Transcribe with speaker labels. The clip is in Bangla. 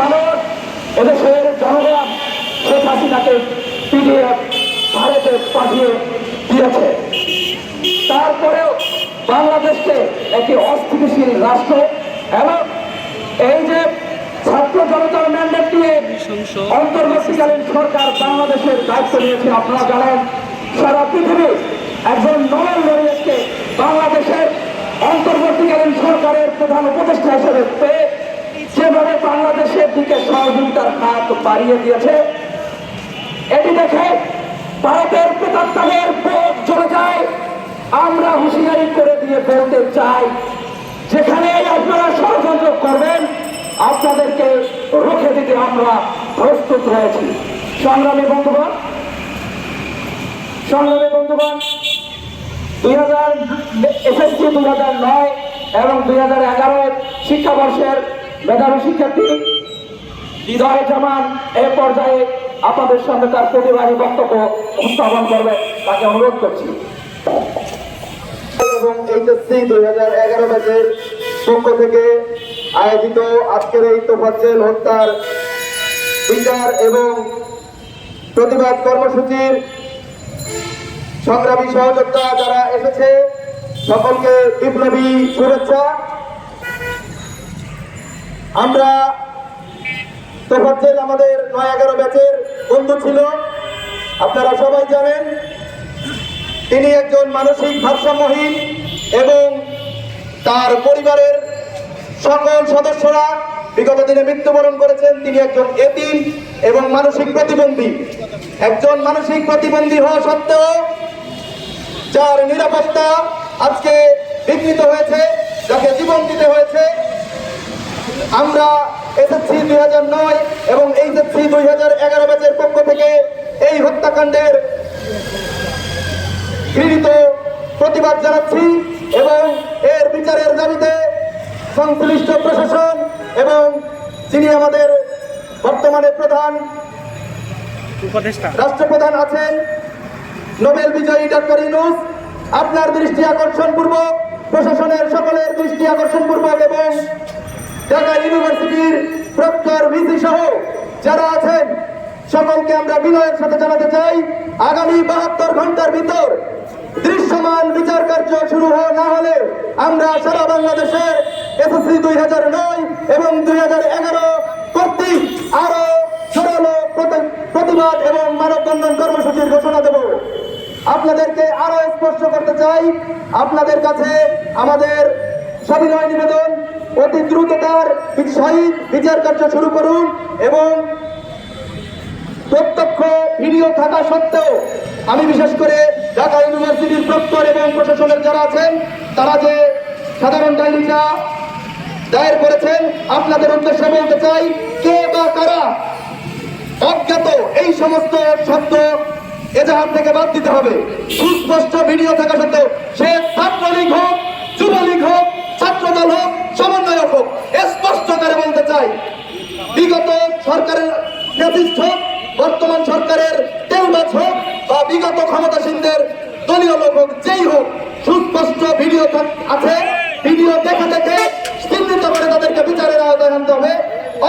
Speaker 1: মানুষ এদেশের জনগণ শেখ হাসিনাকে পিটিয়ে ভারতে পাঠিয়ে দিয়েছে। তারপরেও বাংলাদেশকে একটি অস্থিতিশীল রাষ্ট্র এবং এই যে ছাত্র জনতার ম্যান্ডেট নিয়ে অন্তর্বর্তীকালীন সরকার বাংলাদেশের দায়িত্ব নিয়েছে, আপনারা জানেন, সারা পৃথিবী একজন নোবেল লরিয়েটকে বাংলাদেশের অন্তর্বর্তীকালীন সরকারের প্রধান উপদেষ্টা হিসেবে পেয়ে যেভাবে বাংলাদেশের দিকে সহযোগিতার হাত বাড়িয়ে দিয়েছে। এটি দেখে ভারতের প্রেতাত্মাদের বোধ চলে যায়। আমরা হুঁশিয়ারি করে দিয়ে বলতে চাই, যেখানে আপনারা ষড়যন্ত্র করবেন, আপনাদেরকে রুখে দিতে আমরা প্রস্তুত রয়েছি। সংগ্রামী বন্ধুগণ সংগ্রামী বন্ধুগণ, দুই হাজার এসএসসি দুই হাজার নয় এবং দুই হাজার এগারো শিক্ষাবর্ষের মেধাবী শিক্ষার্থী, হৃদয় জামান এ পর্যায়ে আপনাদের সামনে তার প্রতিবাদী বক্তব্য উত্থাপন করবে, তাকে অনুরোধ করছি।
Speaker 2: এবং এইচএসসি দুই হাজার এগারো ব্যাচের পক্ষ থেকে আয়োজিত আজকের এই তোফাজ্জেল হত্যার বিচার এবং প্রতিবাদ কর্মসূচির সংগ্রামী সহযোদ্ধা যারা এসেছে, সকলকে বিপ্লবী শুভেচ্ছা। আমরা আমাদের নয় এগারো ব্যাচের বন্ধু ছিল। আপনারা সবাই জানেন, তিনি একজন মানসিক ভারসাম্যহীন এবং তার পরিবারের সকল সদস্যরা বিগত দিনে মৃত্যুবরণ করেছেন। তিনি একজন এতিম এবং মানসিক প্রতিবন্ধী। একজন মানসিক প্রতিবন্ধী হওয়া সত্ত্বেও যার নিরাপত্তা আজকে বিঘ্নিত হয়েছে, যাকে জীবন দিতে হয়েছে আমরা এসএসসি দুই হাজার নয় এবং এইচএসসি দুই হাজার এগারো ব্যাচের পক্ষ থেকে এই হত্যাকাণ্ডের ঘৃণিত প্রতিবাদ জানাচ্ছি এবং এর বিচারের দাবিতে সংশ্লিষ্ট প্রশাসন এবং যিনি আমাদের বর্তমানে প্রধান
Speaker 3: উপদেষ্টা।
Speaker 2: রাষ্ট্রপ্রধান আছেন নোবেল বিজয়ী ডক্টর ইনুস আপনার দৃষ্টি আকর্ষণ পূর্বক প্রশাসনের সকলের দৃষ্টি আকর্ষণ পূর্বক এবং ঢাকা ইউনিভার্সিটির প্রক্টর ভিসি সহ যারা আছেন, সকলকে আমরা বিনয়ের সাথে জানাতে চাই, আগামী বাহাত্তর ঘণ্টার ভিতর দৃশ্যমান বিচার কার্য শুরু হওয়া না হলে আমরা সারা বাংলাদেশের এসএসসি দুই হাজার নয় এবং দুই হাজার এগারো কর্তৃক আরও প্রতি- প্রতিবাদ এবং মানববন্ধন কর্মসূচির ঘোষণা দেব। আপনাদেরকে আরও স্পষ্ট করতে চাই, আপনাদের কাছে আমাদের সবিনয় নিবেদন। অতি দ্রুততার সহিত বিচার কার্য শুরু করুন এবং প্রত্যক্ষ ভিডিও থাকা সত্ত্বেও আমি বিশেষ করে ঢাকা ইউনিভার্সিটির প্রক্টর এবং প্রশাসনের যারা আছেন, তারা যে সাধারণ ডায়েরিটা দায়ের করেছেন, আপনাদের উদ্দেশ্যে বলতে চাই, কে বা কারা অজ্ঞাত এই সমস্ত শব্দ এজাহার থেকে বাদ দিতে হবে? সুস্পষ্ট ভিডিও থাকা সত্ত্বেও সে ছাত্রলীগ হোক যুবলীগ হোক ছাত্রদল হোক সমন্বয়ক হোক স্পষ্ট বিগত সরকারের নেতৃত্ব, বর্তমান সরকারের তেলবাজ হোক বা বিগত ক্ষমতাসীনদের দলীয় লোক হোক, যেই হোক, সুস্পষ্ট ভিডিও আছে। ভিডিও দেখা দেখে চিহ্নিত করে তাদেরকে বিচারের আওতায় আনতে হবে।